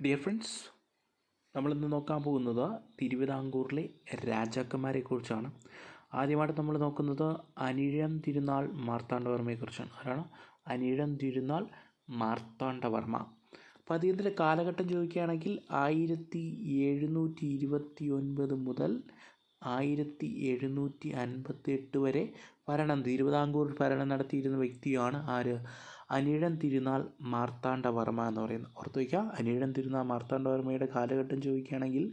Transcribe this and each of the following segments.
Dear friends നമ്മളിന്ന് നോക്കാൻ പോകുന്നത് തിരുവിതാംകൂറിലെ രാജാക്കന്മാരെ കുറിച്ചാണ് ആദ്യമായിട്ട് നമ്മൾ നോക്കുന്നത് അനിഴം തിരുനാൾ മാർത്താണ്ഡവർമ്മയെക്കുറിച്ചാണ് ആരാണ്? അനിഴം തിരുനാൾ മാർത്താണ്ഡവർമ്മ. അപ്പോൾ അദ്ദേഹത്തിന്റെ കാലഘട്ടം ചോദിക്കുകയാണെങ്കിൽ ആയിരത്തി എഴുന്നൂറ്റി ഇരുപത്തി ഒൻപത് മുതൽ ആയിരത്തി എഴുന്നൂറ്റി അൻപത്തി എട്ട് വരെ ഭരണം തിരുവിതാംകൂർ ഭരണം നടത്തിയിരുന്ന വ്യക്തിയാണ് ആര്? അനിഴം തിരുനാൾ മാർത്താണ്ഡവർമ്മ എന്ന് പറയുന്നത് ഓർത്ത് വയ്ക്കുക. അനിഴം തിരുനാൾ മാർത്താണ്ഡവർമ്മയുടെ കാലഘട്ടം ചോദിക്കുകയാണെങ്കിൽ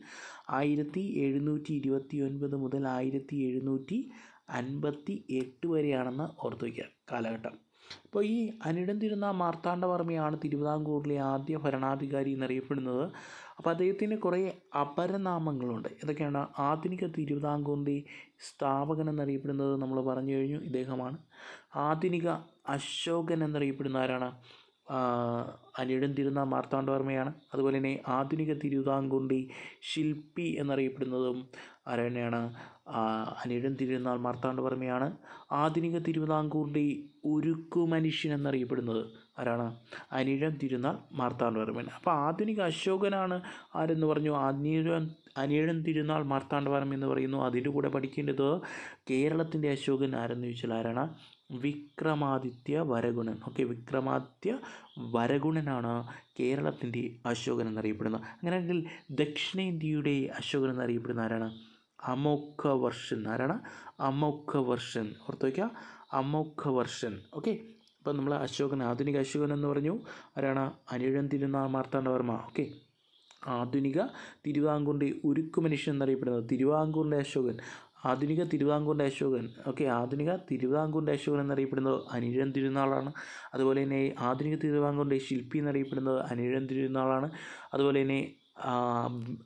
ആയിരത്തി എഴുന്നൂറ്റി ഇരുപത്തി ഒൻപത് മുതൽ ആയിരത്തി എഴുന്നൂറ്റി അൻപത്തി എട്ട് വരെയാണെന്ന് ഓർത്ത് വയ്ക്കുക കാലഘട്ടം. അപ്പോൾ ഈ അനിഴം തിരുനാൾ മാർത്താണ്ഡവർമ്മയാണ് തിരുവിതാംകൂറിലെ ആദ്യ ഭരണാധികാരി എന്നറിയപ്പെടുന്നത്. അപ്പോൾ അദ്ദേഹത്തിന് കുറേ അപരനാമങ്ങളുണ്ട്. ഇതൊക്കെയാണ് ആധുനിക തിരുവിതാംകൂറിന്റെ സ്ഥാപകൻ എന്നറിയപ്പെടുന്നത് നമ്മൾ പറഞ്ഞു കഴിഞ്ഞു. ഇദ്ദേഹമാണ്. ആധുനിക അശോകൻ എന്നറിയപ്പെടുന്ന ആരാണ്? അനിഴം തിരുന്ന മാർത്താണ്ഡവർമ്മയാണ്. അതുപോലെ തന്നെ ആധുനിക തിരുവിതാംകുണ്ടി ശില്പി എന്നറിയപ്പെടുന്നതും ആരാണ് അനിഴം തിരുനാൾ മാർത്താണ്ഡവർമ്മയാണ്. ആധുനിക തിരുവിതാംകൂറിന്റെ ഉരുക്കു മനുഷ്യൻ എന്നറിയപ്പെടുന്നത് ആരാണ്? അനിഴം തിരുനാൾ മാർത്താണ്ഡവർമ്മൻ. അപ്പോൾ ആധുനിക അശോകനാണ് ആരെന്ന് പറഞ്ഞു? അനിഴം അനിഴം തിരുനാൾ മാർത്താണ്ഡവർമ്മ എന്ന് പറയുന്നു. അതിന്റെ കൂടെ പഠിക്കേണ്ടത് കേരളത്തിന്റെ അശോകൻ ആരെന്ന് ചോദിച്ചാൽ ആരാണ്? വിക്രമാദിത്യ വരഗുണൻ. ഓക്കെ വിക്രമാദിത്യ വരഗുണനാണ് കേരളത്തിന്റെ അശോകൻ എന്നറിയപ്പെടുന്നത്. അങ്ങനെയാണെങ്കിൽ ദക്ഷിണേന്ത്യയുടെ അശോകൻ എന്നറിയപ്പെടുന്ന ആരാണ്? അമോഘ വർഷൻ ആരാണ്? അമോഘ വർഷൻ ഓർത്ത് വയ്ക്കുക. അമോഘ വർഷൻ ഓക്കെ അപ്പം നമ്മൾ അശോകൻ ആധുനിക അശോകൻ എന്ന് പറഞ്ഞു. ആരാണ്? അനിഴം തിരുനാൾ മാർത്താണ്ഡവർമ്മ ഓക്കെ ആധുനിക തിരുവാങ്കൂറിന്റെ ഉരുക്കു മനുഷ്യൻ എന്നറിയപ്പെടുന്നത് തിരുവാങ്കൂറിന്റെ അശോകൻ. ആധുനിക തിരുവിതാംകൂറിന്റെ അശോകൻ. ഓക്കെ ആധുനിക തിരുവിതാംകൂറിന്റെ അശോകൻ എന്നറിയപ്പെടുന്നത് അനിഴം തിരുനാളാണ്. അതുപോലെ തന്നെ ആധുനിക തിരുവിതാംകൂറിന്റെ ശില്പി എന്നറിയപ്പെടുന്നത് അനിഴം തിരുനാളാണ്. അതുപോലെ തന്നെ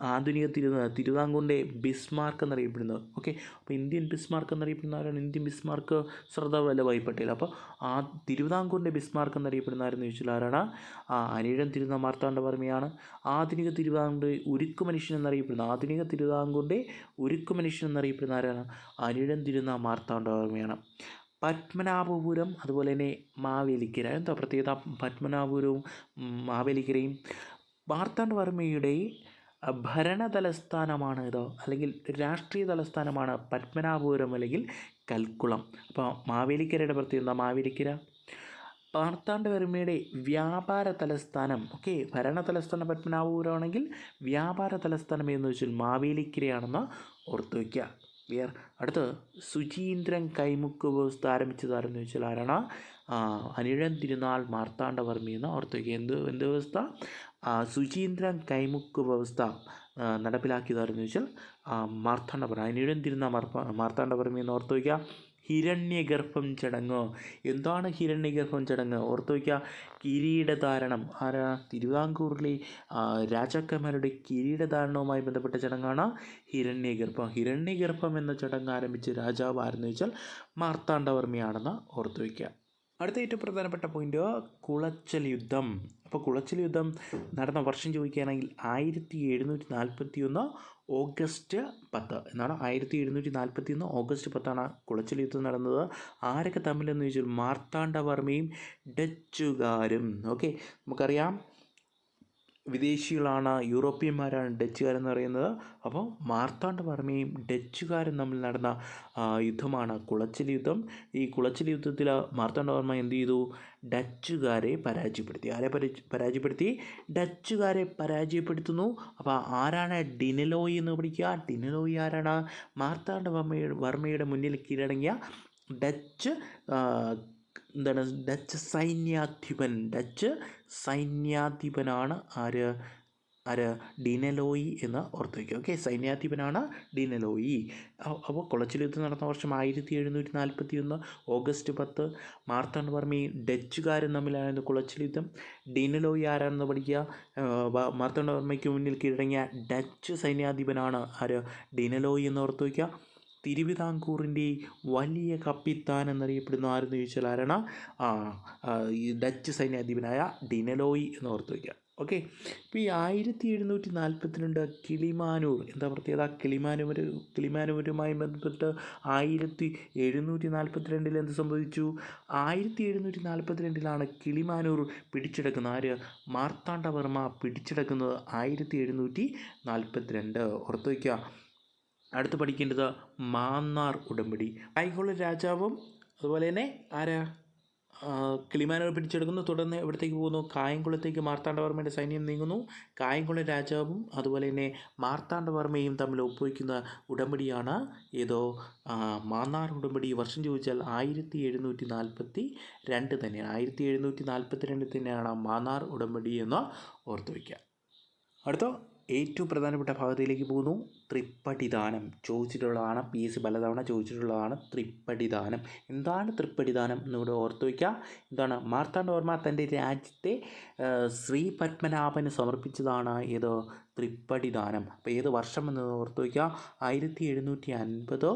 ആധുനിക തിരു തിരുവിതാംകൂറിന്റെ ബിസ്മാർക്ക് എന്നറിയപ്പെടുന്നത്. ഓക്കെ അപ്പോൾ ഇന്ത്യൻ ബിസ്മാർക്ക് എന്നറിയപ്പെടുന്ന ആരാണ്? ഇന്ത്യൻ ബിസ്മാർക്ക് സർദാർ വല്ലഭായ് പട്ടേൽ അപ്പോൾ ആ തിരുവിതാംകൂറിന്റെ ബിസ്മാർക്ക് എന്നറിയപ്പെടുന്ന ആരെന്ന് ചോദിച്ചാൽ ആരാണ്? ആ അനിഴം തിരുനാൾ മാർത്താണ്ഡവർമ്മയാണ് ആധുനിക തിരുവിതാംകൂറിന്റെ ഉരുക്കു മനുഷ്യൻ എന്നറിയപ്പെടുന്ന ആധുനിക തിരുവിതാംകൂറിന്റെ ഉരുക്കു മനുഷ്യൻ എന്നറിയപ്പെടുന്ന ആരാണ്? അനിഴം തിരുനാൾ മാർത്താണ്ഡവർമ്മയാണ് പത്മനാഭപുരം അതുപോലെ തന്നെ മാവേലിക്കര. എന്താ പ്രത്യേകത? പത്മനാഭപുരവും മാവേലിക്കരയും. മാർത്താണ്ഡവർമ്മയുടെ ഭരണ തലസ്ഥാനമാണ് ഇത് അല്ലെങ്കിൽ രാഷ്ട്രീയ തലസ്ഥാനമാണ് പത്മനാഭപുരം അല്ലെങ്കിൽ കൽക്കുളം. അപ്പോൾ മാവേലിക്കരയുടെ പ്രത്യേകത മാവേലിക്കര. മാർത്താണ്ഡവർമ്മയുടെ വ്യാപാര തലസ്ഥാനം ഓക്കെ ഭരണ തലസ്ഥാനം പത്മനാഭപുരമാണെങ്കിൽ വ്യാപാര തലസ്ഥാനം എന്ന് വെച്ചാൽ മാവേലിക്കരയാണെന്ന് ഓർത്തു വയ്ക്കുക ക്ലിയർ? അടുത്ത് സുചീന്ദ്രൻ കൈമുക്ക് വ്യവസ്ഥ ആരംഭിച്ചത് ആരെന്ന് ചോദിച്ചാൽ ആരാണ്? അനിഴം തിരുനാൾ മാർത്താണ്ഡവർമ്മ എന്ന് ഓർത്ത് വയ്ക്കുക എന്ത് എന്ത് വ്യവസ്ഥ? സുചീന്ദ്രൻ കൈമുക്ക് വ്യവസ്ഥ നടപ്പിലാക്കിയതാരെന്ന് വെച്ചാൽ മാർത്താണ്ഡവർമ്മ അനിഴം തിരുനാൾ മാർത്താണ്ഡപുരം എന്ന് ഓർത്ത് വയ്ക്കുക. ഹിരണ്യഗർഭം ചടങ്ങ്? എന്താണ് ഹിരണ്യഗർഭം ചടങ്ങ്? ഓർത്ത് വയ്ക്കുക. കിരീടധാരണം. ആരാ? തിരുവിതാംകൂറിലെ രാജാക്കന്മാരുടെ കിരീടധാരണവുമായി ബന്ധപ്പെട്ട ചടങ്ങാണ് ഹിരണ്യഗർഭം. ഹിരണ്യഗർഭം എന്ന ചടങ്ങ് ആരംഭിച്ച രാജാവ് ആരെന്ന് വെച്ചാൽ മാർത്താണ്ഡവർമ്മയാണെന്ന് ഓർത്ത് വയ്ക്കുക. അടുത്ത ഏറ്റവും പ്രധാനപ്പെട്ട പോയിന്റ് കുളച്ചൽ യുദ്ധം. അപ്പോൾ കുളച്ചൽ യുദ്ധം നടന്ന വർഷം ചോദിക്കുകയാണെങ്കിൽ ആയിരത്തി എഴുന്നൂറ്റി നാൽപ്പത്തി ഒന്ന് ഓഗസ്റ്റ് പത്ത്. എന്നാണ് ആയിരത്തി എഴുന്നൂറ്റി നാൽപ്പത്തി ഒന്ന് ഓഗസ്റ്റ് പത്താണ് കുളച്ചൽ യുദ്ധം നടന്നത്. ആരൊക്കെ തമ്മിലെന്ന് ചോദിച്ചാൽ മാർത്താണ്ഡവർമ്മയും ഡച്ചുകാരും. ഓക്കെ നമുക്കറിയാം. വിദേശികളാണ് യൂറോപ്യന്മാരാണ് ഡച്ചുകാരെന്ന് പറയുന്നത് അപ്പോൾ മാർത്താണ്ഡവർമ്മയും ഡച്ചുകാരും തമ്മിൽ നടന്ന യുദ്ധമാണ് കുളച്ചിൽ യുദ്ധം. ഈ കുളച്ചിൽ യുദ്ധത്തിൽ മാർത്താണ്ഡവർമ്മ എന്ത് ചെയ്തു? ഡച്ചുകാരെ പരാജയപ്പെടുത്തി. ആരെ പരാജയപ്പെടുത്തി? ഡച്ചുകാരെ പരാജയപ്പെടുത്തുന്നു. അപ്പോൾ ആരാണ് ഡിനലോയി എന്ന് പഠിക്കുക? ഡിനലോയി ആരാണ്? മാർത്താണ്ഡവർമ്മയുടെ വർമ്മയുടെ മുന്നിൽ കീഴടങ്ങിയ ഡച്ച് എന്താണ്? ഡച്ച് സൈന്യാധിപൻ. ഡച്ച് സൈന്യാധിപനാണ് ആര്? ആര്? ഡിനലോയി എന്ന് ഓർത്ത് വയ്ക്കുക ഓക്കെ സൈന്യാധിപനാണ് ഡിനലോയി. അപ്പോൾ കുളച്ചിൽ യുദ്ധം നടന്ന വർഷം ആയിരത്തി എഴുന്നൂറ്റി നാൽപ്പത്തി ഒന്ന് ഓഗസ്റ്റ് പത്ത് മാർത്താണ്ഡവർമ്മയും ഡച്ചുകാരും തമ്മിലായിരുന്നു കുളച്ചിൽ യുദ്ധം. ഡിനലോയി ആരാണെന്ന് പഠിക്കുക. മാർത്താണ്ഡവർമ്മയ്ക്ക് മുന്നിൽ കീഴടങ്ങിയ ഡച്ച് സൈന്യാധിപനാണ് ആര്? ഡിനലോയി എന്ന് ഓർത്ത് വയ്ക്കുക തിരുവിതാംകൂറിന്റെ വലിയ കപ്പിത്താൻ എന്നറിയപ്പെടുന്ന ആരെന്ന് ചോദിച്ചാൽ ആരാണ്? ഈ ഡച്ച് സൈന്യാധിപനായ ഡിനലോയി എന്ന് ഓർത്ത് വയ്ക്കുക ഓക്കെ. ഇപ്പോൾ ഈ ആയിരത്തി എഴുന്നൂറ്റി നാൽപ്പത്തിരണ്ട് കിളിമാനൂർ എന്താ പ്രത്യേകത? കിളിമാനൂർ കിളിമാനൂരുമായി ബന്ധപ്പെട്ട് ആയിരത്തി എഴുന്നൂറ്റി നാൽപ്പത്തിരണ്ടിൽ എന്ത് സംഭവിച്ചു? ആയിരത്തി എഴുന്നൂറ്റി നാൽപ്പത്തിരണ്ടിലാണ് കിളിമാനൂർ പിടിച്ചെടുക്കുന്നത്. ആര്? മാർത്താണ്ഡവർമ്മ പിടിച്ചെടുക്കുന്നത് ആയിരത്തി എഴുന്നൂറ്റി നാൽപ്പത്തിരണ്ട് ഓർത്ത് വയ്ക്കുക അടുത്ത് പഠിക്കേണ്ടത് മാന്നാർ ഉടമ്പടി. കായ്ക്കുള്ള രാജാവും അതുപോലെ തന്നെ ആരാ? കിളിമാനവർ പിടിച്ചെടുക്കുന്നു. തുടർന്ന് എവിടത്തേക്ക് പോകുന്നു. കായംകുളത്തേക്ക് മാർത്താണ്ഡവർമ്മയുടെ സൈന്യം നീങ്ങുന്നു. കായംകുളം രാജാവും അതുപോലെ തന്നെ മാർത്താണ്ഡവർമ്മയും തമ്മിൽ ഒപ്പുവയ്ക്കുന്ന ഉടമ്പടിയാണ് ഏതോ മാന്നാർ ഉടമ്പടി. വർഷം ചോദിച്ചാൽ ആയിരത്തി എഴുന്നൂറ്റി നാൽപ്പത്തി രണ്ട് തന്നെയാണ് ആയിരത്തി എഴുന്നൂറ്റി നാൽപ്പത്തി രണ്ട് തന്നെയാണ് മാന്നാർ ഉടമ്പടി എന്ന് ഓർത്തു വയ്ക്കുക. അടുത്ത ഏറ്റവും പ്രധാനപ്പെട്ട ഭാഗത്തിലേക്ക് പോകുന്നു. തൃപ്പടിദാനം ചോദിച്ചിട്ടുള്ളതാണ് പി എസ് സി പലതവണ ചോദിച്ചിട്ടുള്ളതാണ് തൃപ്പടിദാനം എന്താണ് തൃപ്പടിദാനം എന്നിവിടെ ഓർത്തു വയ്ക്കുക എന്താണ് മാർത്താണ്ഡവർമ്മ തന്റെ രാജ്യത്തെ ശ്രീ പത്മനാഭന് സമർപ്പിച്ചതാണ് ഏത് തൃപ്പടിദാനം അപ്പോൾ ഏത് വർഷം എന്ന് ഓർത്ത് വയ്ക്കുക ആയിരത്തി എഴുന്നൂറ്റി അൻപത്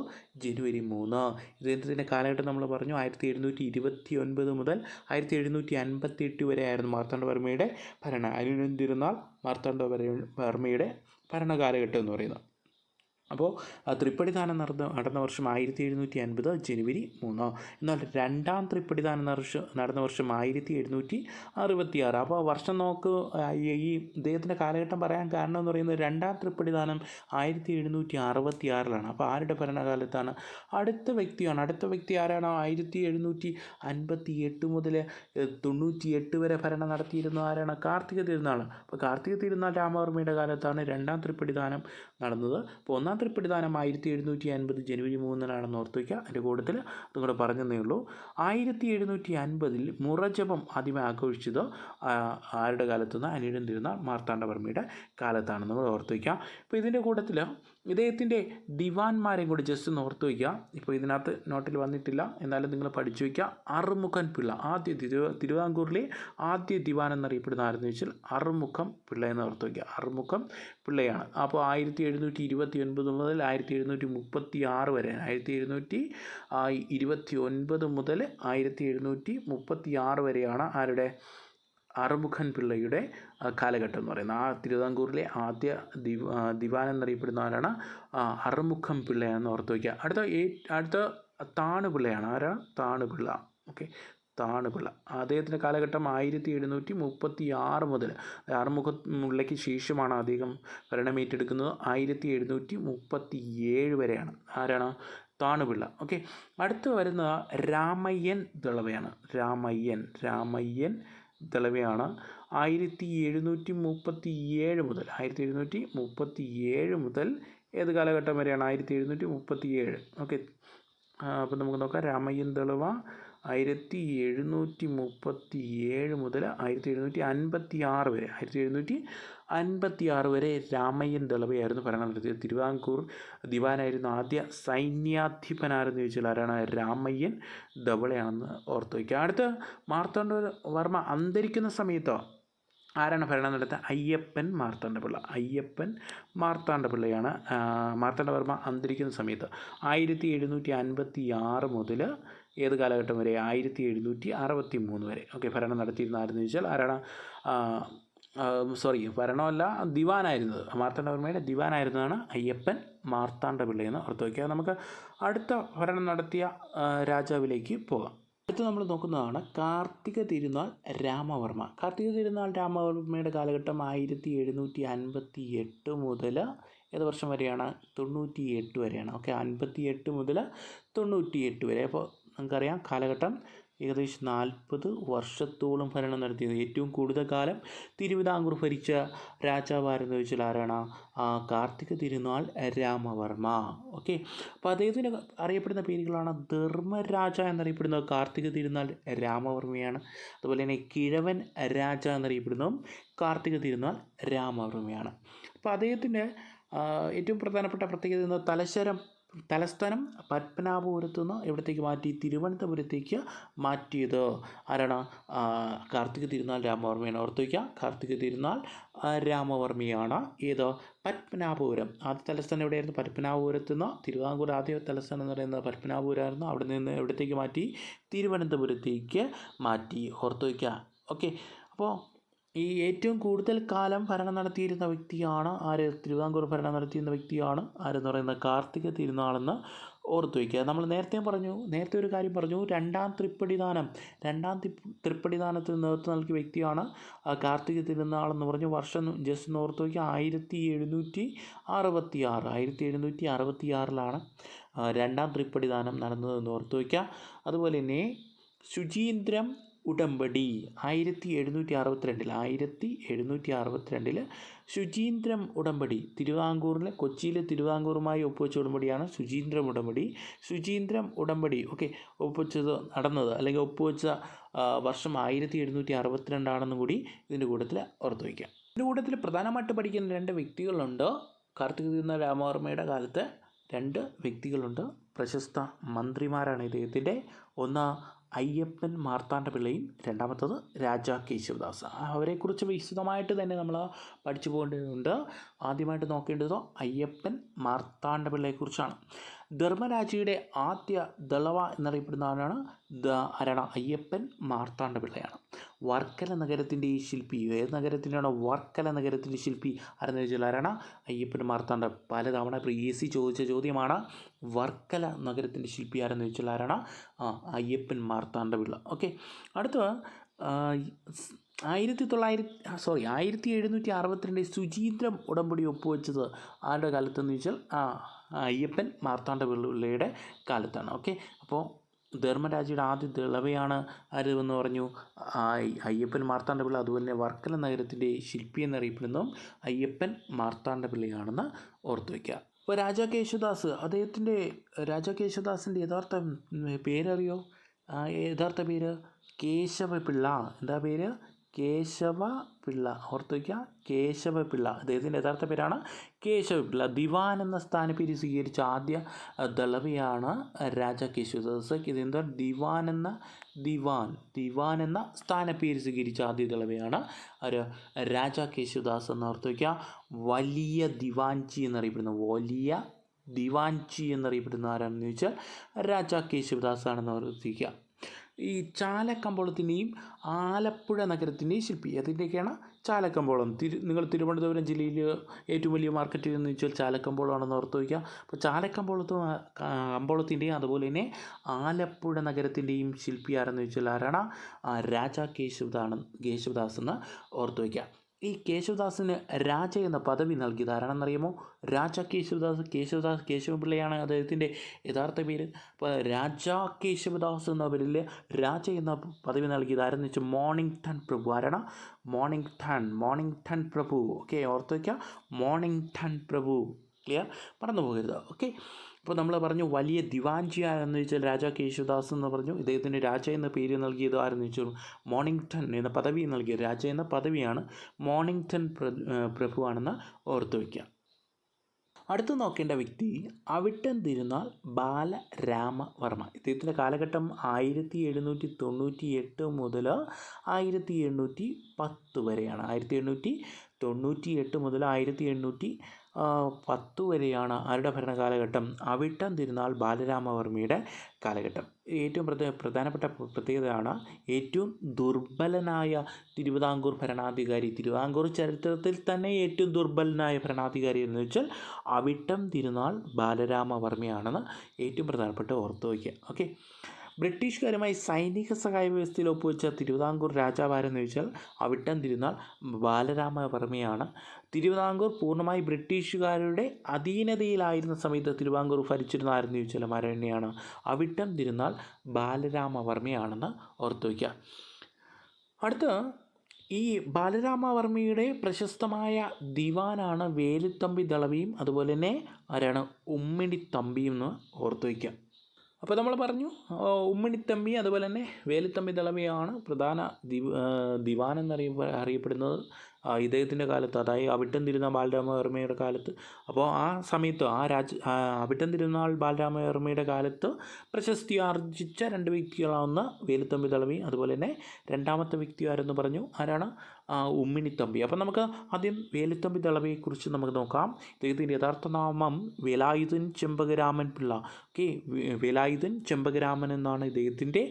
ജനുവരി മൂന്ന്. ഇദ്ദേഹത്തിന്റെ കാലഘട്ടം നമ്മൾ പറഞ്ഞു ആയിരത്തി എഴുന്നൂറ്റി ഇരുപത്തി ഒൻപത് മുതൽ ആയിരത്തി എഴുന്നൂറ്റി അൻപത്തി എട്ട് വരെ ആയിരുന്നു മാർത്താണ്ഡവർമ്മയുടെ ഭരണം തിരുനാൾ മാർത്താണ്ഡവർമ്മയുടെ ഭരണകാലഘട്ടം എന്ന് പറയുന്നത്. അപ്പോൾ ത്രിപ്പടിദാനം നടന്ന നടന്ന വർഷം ആയിരത്തി എഴുന്നൂറ്റി അൻപത് ജനുവരി മൂന്ന്. എന്നാൽ രണ്ടാം ത്രിപ്പടിദാനം നടന്ന വർഷം ആയിരത്തി എഴുന്നൂറ്റി അറുപത്തി ആറ് അപ്പോൾ വർഷം നോക്ക് ഈ ഇദ്ദേഹത്തിന്റെ കാലഘട്ടം പറയാൻ കാരണം എന്ന് പറയുന്നത് രണ്ടാം ത്രിപ്പടിദാനം ആയിരത്തി എഴുന്നൂറ്റി അറുപത്തി ആറിലാണ് അപ്പോൾ ആരുടെ ഭരണകാലത്താണ്? അടുത്ത വ്യക്തിയാണ്. അടുത്ത വ്യക്തി ആരാണോ? ആയിരത്തി എഴുന്നൂറ്റി അൻപത്തി എട്ട് മുതൽ തൊണ്ണൂറ്റി എട്ട് വരെ ഭരണം നടത്തിയിരുന്ന ആരാണ്? കാർത്തിക തിരുനാൾ അപ്പോൾ കാർത്തിക തിരുനാൾ രാമവർമ്മയുടെ കാലത്താണ് രണ്ടാം ത്രിപ്പടിദാനം നടന്നത്. അപ്പോൾ ഒന്നാം തൃപ്പടിദാനം ആയിരത്തി എഴുന്നൂറ്റി അൻപത് ജനുവരി മൂന്നിനാണെന്ന് ഓർത്ത് വയ്ക്കുക. അതിന്റെ കൂട്ടത്തിൽ അതും പറഞ്ഞതേ ഉള്ളൂ. ആയിരത്തി എഴുന്നൂറ്റി അൻപതിൽ മുറജപം ആദ്യമേ ആഘോഷിച്ചത് ആരുടെ കാലത്തുനിന്ന് അനിഴൻ തിരുനാൾ മാർത്താണ്ഡവർമ്മയുടെ കാലത്താണ് നമ്മൾ ഓർത്ത് വയ്ക്കുക. അപ്പോൾ ഇതിന്റെ കൂട്ടത്തിൽ ഇദ്ദേഹത്തിന്റെ ദിവാൻമാരെയും കൂടി ജസ്റ്റ് ഒന്ന് ഓർത്ത് വയ്ക്കുക. ഇപ്പോൾ ഇതിനകത്ത് നോട്ടിൽ വന്നിട്ടില്ല. എന്നാലും നിങ്ങൾ പഠിച്ചു വയ്ക്കുക. അറുമുഖൻ പിള്ള ആദ്യ തിരു തിരുവിതാംകൂറിലെ ആദ്യ ദിവാൻ എന്നറിയപ്പെടുന്ന ആരെന്ന് വെച്ചാൽ അറുമുഖം പിള്ള എന്ന് ഓർത്ത് വയ്ക്കുക. അറുമുഖം പിള്ളയാണ്. അപ്പോൾ ആയിരത്തി എഴുന്നൂറ്റി ഇരുപത്തി ഒൻപത് മുതൽ ആയിരത്തി എഴുന്നൂറ്റി മുപ്പത്തി ആറ് വരെ ആയിരത്തി എഴുന്നൂറ്റി ഇരുപത്തി ഒൻപത് മുതൽ ആയിരത്തി എഴുന്നൂറ്റി മുപ്പത്തി ആറ് വരെയാണ് ആരുടെ? അറുമുഖൻ പിള്ളയുടെ കാലഘട്ടം എന്ന് പറയുന്നത്. ആ തിരുവിതാംകൂറിലെ ആദ്യ ദിവ ദിവാൻ എന്നറിയപ്പെടുന്ന ആരാണ്? അറുമുഖം പിള്ളയാണെന്ന് ഓർത്ത് വയ്ക്കുക. അടുത്ത ഏ അടുത്ത താണുപിള്ളയാണ് ആരാണ് താണുപിള്ള ഓക്കെ. താണുപിള്ള അദ്ദേഹത്തിന്റെ കാലഘട്ടം ആയിരത്തി എഴുന്നൂറ്റി മുപ്പത്തി ആറ് മുതൽ ആറുമുഖമുള്ളയ്ക്ക് ശേഷമാണ് അദ്ദേഹം ഭരണമേറ്റെടുക്കുന്നത് ആയിരത്തി എഴുന്നൂറ്റി മുപ്പത്തി ഏഴ് വരെയാണ്. ആരാണ്? താണുപിള്ള ഓക്കെ. അടുത്ത് വരുന്ന രാമയ്യൻ ദളവയാണ്. രാമയ്യൻ രാമയ്യൻ ദളവയാണ് ആയിരത്തി എഴുന്നൂറ്റി മുപ്പത്തി ഏഴ് മുതൽ ആയിരത്തി എഴുന്നൂറ്റി മുപ്പത്തി ഏഴ് മുതൽ ഏത് കാലഘട്ടം വരെയാണ് ആയിരത്തി എഴുന്നൂറ്റി മുപ്പത്തി ഏഴ് ഓക്കെ അപ്പോൾ നമുക്ക് നോക്കാം. രാമയ്യൻ ദളവ ആയിരത്തി എഴുന്നൂറ്റി മുപ്പത്തി ഏഴ് മുതൽ ആയിരത്തി എഴുന്നൂറ്റി അൻപത്തി ആറ് വരെ ആയിരത്തി എഴുന്നൂറ്റി അൻപത്തി ആറ് വരെ രാമയ്യൻ ദളവയായിരുന്നു ഭരണം നടത്തിയത് തിരുവിതാംകൂർ ദിവാനായിരുന്നു ആദ്യ സൈന്യാധിപനാരെന്ന് ചോദിച്ചാൽ ആരാണ്? രാമയ്യൻ ദവളയാണെന്ന് ഓർത്തു വയ്ക്കുക. അടുത്ത മാർത്താണ്ഡ വർമ്മ അന്തരിക്കുന്ന സമയത്തോ ആരാണ് ഭരണം നടത്തുക അയ്യപ്പൻ മാർത്താണ്ഡപിള്ള അയ്യപ്പൻ മാർത്താണ്ഡപിള്ളയാണ് മാർത്താണ്ഡവർമ്മ അന്തരിക്കുന്ന സമയത്ത്. ആയിരത്തി എഴുന്നൂറ്റി അൻപത്തി ആറ് മുതൽ ഏത് കാലഘട്ടം വരെ? ആയിരത്തി എഴുന്നൂറ്റി അറുപത്തി മൂന്ന് വരെ. ഓക്കെ ഭരണം നടത്തിയിരുന്ന ആരെന്ന് ചോദിച്ചാൽ ആരാണ്? സോറി ഭരണമല്ല ദിവാനായിരുന്നത്. മാർത്താണ്ഡവർമ്മയുടെ ദിവാനായിരുന്നതാണ് അയ്യപ്പൻ മാർത്താണ്ഡപിള്ളയെന്ന് ഓർത്ത് വയ്ക്കുക നമുക്ക് അടുത്ത ഭരണം നടത്തിയ രാജാവിലേക്ക് പോകാം. അടുത്ത് നമ്മൾ നോക്കുന്നതാണ് കാർത്തിക തിരുനാൾ രാമവർമ്മ. കാർത്തിക തിരുനാൾ രാമവർമ്മയുടെ കാലഘട്ടം ആയിരത്തി എഴുന്നൂറ്റി അൻപത്തി എട്ട് മുതൽ ഏത് വർഷം വരെയാണ്? തൊണ്ണൂറ്റി എട്ട് വരെയാണ്. ഓക്കെ അൻപത്തി എട്ട് മുതൽ തൊണ്ണൂറ്റി എട്ട് വരെ. അപ്പോൾ നമുക്കറിയാം കാലഘട്ടം ഏകദേശം നാൽപ്പത് വർഷത്തോളം ഭരണം നടത്തിയത്. ഏറ്റവും കൂടുതൽ കാലം തിരുവിതാംകൂർ ഭരിച്ച രാജാവാരെന്ന് ചോദിച്ചാൽ ആരാണ്? കാർത്തിക തിരുനാൾ രാമവർമ്മ. ഓക്കെ അപ്പോൾ അദ്ദേഹത്തിന് അറിയപ്പെടുന്ന പേരുകളാണ് ധർമ്മരാജ എന്നറിയപ്പെടുന്നത് കാർത്തിക തിരുനാൾ രാമവർമ്മയാണ്. അതുപോലെ തന്നെ കിഴവൻ രാജ എന്നറിയപ്പെടുന്നതും കാർത്തിക തിരുനാൾ രാമവർമ്മയാണ്. അപ്പോൾ അദ്ദേഹത്തിന്റെ ഏറ്റവും പ്രധാനപ്പെട്ട പ്രത്യേകത എന്ന തലശ്ശേരം തലസ്ഥാനം പത്മനാഭപുരത്തു നിന്ന് എവിടത്തേക്ക് മാറ്റി? തിരുവനന്തപുരത്തേക്ക് മാറ്റിയത്. ആരാണ്? കാർത്തിക തിരുനാൾ രാമവർമ്മയാണ്. ഓർത്തുവയ്ക്കുക കാർത്തിക തിരുനാൾ രാമവർമ്മയാണ്. ഏത്? പത്മനാഭപുരം. ആദ്യ തലസ്ഥാനം എവിടെയായിരുന്നു? പത്മനാഭപുരത്ത് നിന്ന് തിരുവിതാംകൂർ ആദ്യ തലസ്ഥാനം എന്ന് പറയുന്നത് പത്മനാഭപുരമായിരുന്നു. അവിടെ നിന്ന് എവിടത്തേക്ക് മാറ്റി? തിരുവനന്തപുരത്തേക്ക് മാറ്റി. ഓർത്തുവയ്ക്കുക ഓക്കെ. അപ്പോൾ ഈ ഏറ്റവും കൂടുതൽ കാലം ഭരണം നടത്തിയിരുന്ന വ്യക്തിയാണ് ആര്? തിരുവിതാംകൂർ ഭരണം നടത്തിയിരുന്ന വ്യക്തിയാണ് ആരെന്ന് പറയുന്നത് കാർത്തിക തിരുനാളെന്ന് ഓർത്ത് വയ്ക്കുക നമ്മൾ നേരത്തെ പറഞ്ഞു നേരത്തെ ഒരു കാര്യം പറഞ്ഞു. രണ്ടാം തൃപ്പടിദാനം രണ്ടാം തൃപ്പടിദാനത്തിന് നേതൃത്വം നൽകിയ വ്യക്തിയാണ് കാർത്തിക തിരുനാൾ എന്ന് പറഞ്ഞു. വർഷം ജസ്റ്റ് ഒന്ന് ഓർത്ത് വയ്ക്കുക ആയിരത്തി എഴുന്നൂറ്റി അറുപത്തി ആറ് ആയിരത്തി എഴുന്നൂറ്റി അറുപത്തി ആറിലാണ് രണ്ടാം തൃപ്പടിദാനം നടന്നതെന്ന് ഓർത്ത് വയ്ക്കുക അതുപോലെ തന്നെ ശുചീന്ദ്രം ഉടമ്പടി. ആയിരത്തി എഴുന്നൂറ്റി അറുപത്തിരണ്ടിൽ ആയിരത്തി എഴുന്നൂറ്റി അറുപത്തിരണ്ടിൽ ശുചീന്ദ്രം ഉടമ്പടി. തിരുവിതാംകൂറിലെ കൊച്ചിയിലെ തിരുവിതാംകൂറുമായി ഒപ്പുവെച്ച ഉടമ്പടിയാണ് ശുചീന്ദ്രം ഉടമ്പടി. ശുചീന്ദ്രം ഉടമ്പടി ഓക്കെ ഒപ്പുവെച്ചത് നടന്നത് അല്ലെങ്കിൽ ഒപ്പുവെച്ച വർഷം ആയിരത്തി എഴുന്നൂറ്റി അറുപത്തിരണ്ടാണെന്നും കൂടി ഇതിന്റെ കൂട്ടത്തിൽ ഓർത്ത് വയ്ക്കാം. ഇതിന്റെ കൂട്ടത്തിൽ പ്രധാനമായിട്ട് പഠിക്കുന്ന രണ്ട് വ്യക്തികളുണ്ട്. കാർത്തിക തിരുനാൾ രാമവർമ്മയുടെ കാലത്ത് രണ്ട് വ്യക്തികളുണ്ട്. പ്രശസ്ത മന്ത്രിമാരാണ് ഇദ്ദേഹത്തിന്റെ. ഒന്ന് അയ്യപ്പൻ മാർത്താണ്ഡപിള്ളയും രണ്ടാമത്തത് രാജാ കേശവദാസ്. അവരെക്കുറിച്ച് വിശദമായിട്ട് തന്നെ നമ്മൾ പഠിച്ചു പോകേണ്ടതുണ്ട്. ആദ്യമായിട്ട് നോക്കേണ്ടത് അയ്യപ്പൻ മാർത്താണ്ഡപിള്ളയെക്കുറിച്ചാണ് ധർമ്മരാജയുടെ ആദ്യ ദളവ എന്നറിയപ്പെടുന്ന ആരാണ്? അയ്യപ്പൻ മാർത്താണ്ഡപിള്ളയാണ് വർക്കല നഗരത്തിന്റെ ഈ ശില്പി ഏത് നഗരത്തിന്റെയാണ് വർക്കല നഗരത്തിന്റെ ശില്പി ആരെന്ന് ചോദിച്ചാൽ ആരാണ്? അയ്യപ്പൻ മാർത്താണ്ഡ. പലതവണ ഇപ്പോൾ സി ചോദിച്ച ചോദ്യമാണ് വർക്കല നഗരത്തിന്റെ ശില്പി ആരെന്ന് ചോദിച്ചാൽ ആരാണ്? അയ്യപ്പൻ മാർത്താണ്ഡപിള്ള ഓക്കെ അടുത്ത ആയിരത്തി തൊള്ളായിരത്തി സോറി ആയിരത്തി എഴുന്നൂറ്റി അറുപത്തിരണ്ടിൽ സുചീന്ദ്രം ഉടമ്പടി ഒപ്പുവെച്ചത് ആരുടെ കാലത്തെന്ന് ചോദിച്ചാൽ അയ്യപ്പൻ മാർത്താണ്ഡപിള്ളയുടെ കാലത്താണ്. ഓക്കെ? അപ്പോൾ ധർമ്മരാജയുടെ ആദ്യ തിളവയാണ് ആര് എന്ന് പറഞ്ഞു? അയ്യപ്പൻ മാർത്താണ്ഡപിള്ള അതുപോലെ തന്നെ വർക്കല നഗരത്തിന്റെ ശില്പി എന്നറിയപ്പെടുന്നതും അയ്യപ്പൻ മാർത്താണ്ഡപിള്ളയാണെന്ന് ഓർത്തു വയ്ക്കുക ഇപ്പോൾ രാജാ കേശുദാസ് അദ്ദേഹത്തിന്റെ രാജാ കേശുദാസിന്റെ യഥാർത്ഥ പേരറിയോ? യഥാർത്ഥ പേര്? കേശവപിള്ള. എന്താ പേര്? കേശവ പിള്ള ഓർത്ത് വയ്ക്കുക കേശവ പിള്ള അദ്ദേഹത്തിന്റെ യഥാർത്ഥ പേരാണ് കേശവ പിള്ള ദിവാൻ എന്ന സ്ഥാനപ്പേര് സ്വീകരിച്ച ആദ്യ ദളവയാണ് രാജ കേശവദാസ് ഇതെന്താ? ദിവാൻ എന്ന ദിവാൻ. ദിവാൻ എന്ന സ്ഥാനപ്പേര് സ്വീകരിച്ച ആദ്യ ദളവയാണ് ഒരു രാജ കേശവദാസ് എന്ന് ഓർത്ത് വയ്ക്കുക വലിയ ദിവാൻചി എന്നറിയപ്പെടുന്ന വലിയ ദിവാൻചി എന്നറിയപ്പെടുന്ന ആരാണെന്ന് ചോദിച്ചാൽ രാജ കേശവദാസ് ആണെന്ന് ഓർത്തിക്കുക ഈ ചാലക്കമ്പോളത്തിന്റെയും ആലപ്പുഴ നഗരത്തിന്റെയും ശില്പി. അതിന്റെയൊക്കെയാണ് ചാലക്കമ്പോളം. തിരു നിങ്ങൾ തിരുവനന്തപുരം ജില്ലയിൽ ഏറ്റവും വലിയ മാർക്കറ്റ് എന്ന് വെച്ചാൽ ചാലക്കമ്പോളമാണെന്ന് ഓർത്ത് വയ്ക്കുക. അപ്പോൾ ചാലക്കമ്പോളത്തും കമ്പോളത്തിന്റെയും അതുപോലെ തന്നെ ആലപ്പുഴ നഗരത്തിന്റെയും ശില്പി ആരെന്ന് വെച്ചാൽ ആരാണ്? രാജാ കേശവദാസ് എന്ന് ഓർത്ത് വയ്ക്കുക. ഈ കേശവദാസിന് രാജ എന്ന പദവി നൽകിയത് ആരാണെന്നറിയുമോ? രാജ കേശവദാസ് കേശവദാസ് കേശവപിള്ളയാണ് അദ്ദേഹത്തിന്റെ യഥാർത്ഥ പേര്. രാജ കേശവദാസ് എന്ന പേരിൽ രാജ എന്ന പദവി നൽകിയത് ആരെന്ന് വെച്ചാൽ മോർണിംഗ് ടൺ പ്രഭു. ആരാണ്? മോർണിംഗ് ടൺ മോർണിംഗ് ടൺ പ്രഭു. ഓക്കെ ഓർത്ത് വയ്ക്കുക. മോർണിംഗ് ടൺ പ്രഭു. ക്ലിയർ? മറന്നു പോകരുത് ഓക്കെ. അപ്പോൾ നമ്മൾ പറഞ്ഞു വലിയ ദിവാൻജി ആരെന്ന് വെച്ചാൽ രാജാ കേശുദാസ് എന്ന് പറഞ്ഞു. ഇദ്ദേഹത്തിന് രാജ എന്ന പേര് നൽകിയത് ആരെന്ന് വെച്ചാൽ മോർണിംഗ്ടൺ എന്ന പദവി നൽകിയത്. രാജ എന്ന പദവിയാണ് മോർണിംഗ്ടൺ പ്രഭുവാണെന്ന് ഓർത്തു വയ്ക്കുക. അടുത്ത് നോക്കേണ്ട വ്യക്തി അവിട്ടം തിരുനാൾ ബാലരാമവർമ്മ. ഇദ്ദേഹത്തിന്റെ കാലഘട്ടം ആയിരത്തി എഴുന്നൂറ്റി തൊണ്ണൂറ്റി എട്ട് മുതൽ ആയിരത്തി എണ്ണൂറ്റി പത്ത് വരെയാണ്. ആയിരത്തി എണ്ണൂറ്റി തൊണ്ണൂറ്റി എട്ട് മുതൽ ആയിരത്തി എണ്ണൂറ്റി പത്ത് വരെയാണ് ആരുടെ ഭരണകാലഘട്ടം? അവിട്ടം തിരുനാൾ ബാലരാമവർമ്മയുടെ കാലഘട്ടം. ഏറ്റവും പ്രധ പ്രധാനപ്പെട്ട പ്രത്യേകതയാണ് ഏറ്റവും ദുർബലനായ തിരുവിതാംകൂർ ഭരണാധികാരി. തിരുവിതാംകൂർ ചരിത്രത്തിൽ തന്നെ ഏറ്റവും ദുർബലനായ ഭരണാധികാരി എന്ന് വെച്ചാൽ അവിട്ടം തിരുനാൾ ബാലരാമവർമ്മയാണെന്ന് ഏറ്റവും പ്രധാനപ്പെട്ട ഓർത്തു വയ്ക്കുക. ഓക്കെ. ബ്രിട്ടീഷുകാരുമായി സൈനിക സഹായ വ്യവസ്ഥയിൽ ഒപ്പുവെച്ച തിരുവിതാംകൂർ രാജാവാരെന്ന് ചോദിച്ചാൽ അവിട്ടം തിരുനാൾ ബാലരാമവർമ്മയാണ്. തിരുവിതാംകൂർ പൂർണമായി ബ്രിട്ടീഷുകാരുടെ അധീനതയിലായിരുന്ന സമയത്ത് തിരുവിതാംകൂർ ഭരിച്ചിരുന്ന ആരെന്ന് ചോദിച്ചാൽ മരണ്യാണ് അവിട്ടം തിരുനാൾ ബാലരാമവർമ്മയാണെന്ന് ഓർത്തു വയ്ക്കുക. അടുത്ത് ഈ ബാലരാമവർമ്മയുടെ പ്രശസ്തമായ ദിവാനാണ് വേലുത്തമ്പി ദളവിയും അതുപോലെ തന്നെ ആരാണ് ഉമ്മിണിത്തമ്പിയും എന്ന് ഓർത്തു വയ്ക്കുക. അപ്പോൾ നമ്മൾ പറഞ്ഞു ഉമ്മിണിത്തമ്പി അതുപോലെ തന്നെ വേലുത്തമ്പി ദളവിയാണ് പ്രധാന ദിവ് ദിവാൻ എന്നറിയ അറിയപ്പെടുന്നത്. ഇദ്ദേഹത്തിന്റെ കാലത്ത് അതായത് അവിട്ടം തിരുനാൾ ബാലരാമവർമ്മയുടെ കാലത്ത്. അപ്പോൾ ആ സമയത്ത് ആ രാജ അവിട്ടം തിരുനാൾ ബാലരാമവർമ്മയുടെ കാലത്ത് പ്രശസ്തി ആർജിച്ച രണ്ട് വ്യക്തികളാവുന്ന വേലുത്തമ്പി തളവി അതുപോലെ തന്നെ രണ്ടാമത്തെ വ്യക്തി ആരെന്ന് പറഞ്ഞു? ആരാണ്? ഉമ്മിണിത്തമ്പി. അപ്പോൾ നമുക്ക് ആദ്യം വേലുത്തമ്പി തളവിയെക്കുറിച്ച് നമുക്ക് നോക്കാം. ഇദ്ദേഹത്തിന്റെ യഥാർത്ഥ നാമം വേലായുധൻ ചെമ്പകരാമൻ പിള്ള. ഓക്കെ വേലായുധൻ ചെമ്പകരാമൻ എന്നാണ് ഇദ്ദേഹത്തിന്റെ